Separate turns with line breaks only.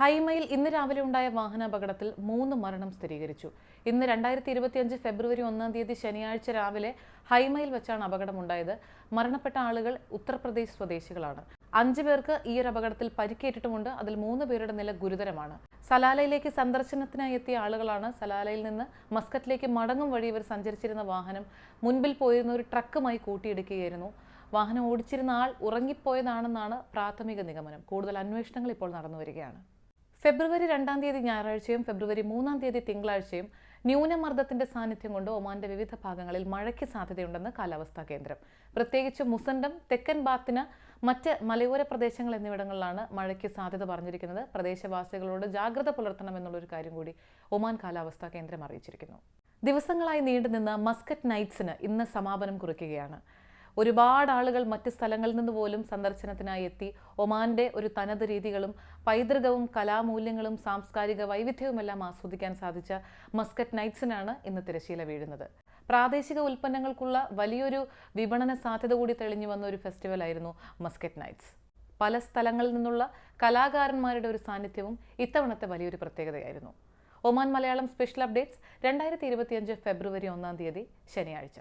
ഹൈമയിൽ ഇന്ന് രാവിലെ ഉണ്ടായ വാഹനാപകടത്തിൽ മൂന്ന് മരണം സ്ഥിരീകരിച്ചു. ഇന്ന് രണ്ടായിരത്തി ഇരുപത്തിയഞ്ച് ഫെബ്രുവരി ഒന്നാം തീയതി ശനിയാഴ്ച രാവിലെ ഹൈമയിൽ വെച്ചാണ് അപകടമുണ്ടായത്. മരണപ്പെട്ട ആളുകൾ ഉത്തർപ്രദേശ് സ്വദേശികളാണ്. അഞ്ചു പേർക്ക് ഈ ഒരു അപകടത്തിൽ പരിക്കേറ്റിട്ടുമുണ്ട്. അതിൽ മൂന്ന് പേരുടെ നില ഗുരുതരമാണ്. സലാലയിലേക്ക് സന്ദർശനത്തിനായി എത്തിയ ആളുകളാണ് സലാലയിൽ നിന്ന് മസ്കറ്റിലേക്ക് മടങ്ങും വഴി ഇവർ സഞ്ചരിച്ചിരുന്ന വാഹനം മുൻപിൽ പോയിരുന്ന ഒരു ട്രക്കുമായി കൂട്ടിയിടിക്കുകയായിരുന്നു. വാഹനം ഓടിച്ചിരുന്ന ആൾ ഉറങ്ങിപ്പോയതാണെന്നാണ് പ്രാഥമിക നിഗമനം. കൂടുതൽ അന്വേഷണങ്ങൾ ഇപ്പോൾ നടന്നു വരികയാണ് ഫെബ്രുവരി രണ്ടാം തീയതി ഞായറാഴ്ചയും ഫെബ്രുവരി മൂന്നാം തീയതി തിങ്കളാഴ്ചയും ന്യൂനമർദ്ദത്തിന്റെ സാന്നിധ്യം കൊണ്ട് ഒമാന്റെ വിവിധ ഭാഗങ്ങളിൽ മഴയ്ക്ക് സാധ്യതയുണ്ടെന്ന് കാലാവസ്ഥാ കേന്ദ്രം. പ്രത്യേകിച്ച് മുസണ്ടം തെക്കൻ ബാത്തിന് മറ്റ് മലയോര പ്രദേശങ്ങൾ എന്നിവിടങ്ങളിലാണ് മഴയ്ക്ക് സാധ്യത പറഞ്ഞിരിക്കുന്നത്. പ്രദേശവാസികളോട് ജാഗ്രത പുലർത്തണമെന്നുള്ളൊരു കാര്യം കൂടി ഒമാൻ കാലാവസ്ഥാ കേന്ദ്രം അറിയിച്ചിരിക്കുന്നു. ദിവസങ്ങളായി നീണ്ടുനിന്ന മസ്കറ്റ് നൈറ്റ്സിന് ഇന്ന് സമാപനം കുറിക്കുകയാണ്. ഒരുപാട് ആളുകൾ മറ്റ് സ്ഥലങ്ങളിൽ നിന്ന് പോലും സന്ദർശനത്തിനായി എത്തി. ഒമാന്റെ ഒരു തനത് രീതികളും പൈതൃകവും കലാമൂല്യങ്ങളും സാംസ്കാരിക വൈവിധ്യവുമെല്ലാം ആസ്വദിക്കാൻ സാധിച്ച മസ്കറ്റ് നൈറ്റ്സിനാണ് ഇന്ന് തിരശീല വീഴുന്നത്. പ്രാദേശിക ഉൽപ്പന്നങ്ങൾക്കുള്ള വലിയൊരു വിപണന സാധ്യത കൂടി തെളിഞ്ഞു വന്ന ഒരു ഫെസ്റ്റിവലായിരുന്നു മസ്കറ്റ് നൈറ്റ്സ്. പല സ്ഥലങ്ങളിൽ നിന്നുള്ള കലാകാരന്മാരുടെ ഒരു സാന്നിധ്യവും ഇത്തവണത്തെ വലിയൊരു പ്രത്യേകതയായിരുന്നു. ഒമാൻ മലയാളം സ്പെഷ്യൽ അപ്ഡേറ്റ്സ് രണ്ടായിരത്തി ഇരുപത്തിയഞ്ച് ഫെബ്രുവരി ഒന്നാം തീയതി ശനിയാഴ്ച.